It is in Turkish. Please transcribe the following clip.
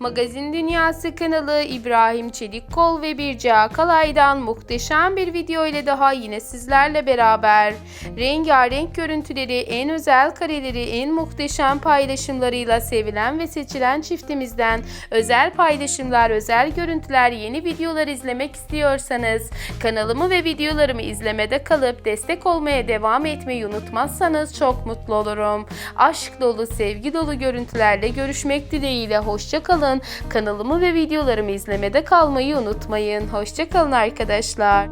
Magazin Dünyası kanalı İbrahim Çelikkol ve Birce Akalay'dan muhteşem bir video ile daha yine sizlerle beraber. Rengarenk görüntüleri, en özel kareleri, en muhteşem paylaşımlarıyla sevilen ve seçilen çiftimizden özel paylaşımlar, özel görüntüler, yeni videolar izlemek istiyorsanız kanalımı ve videolarımı izlemede kalıp destek olmaya devam etmeyi unutmazsanız çok mutlu olurum. Aşk dolu, sevgi dolu görüntülerle görüşmek dileğiyle hoşça kalın. Kanalımı ve videolarımı izlemede kalmayı unutmayın. Hoşça kalın arkadaşlar.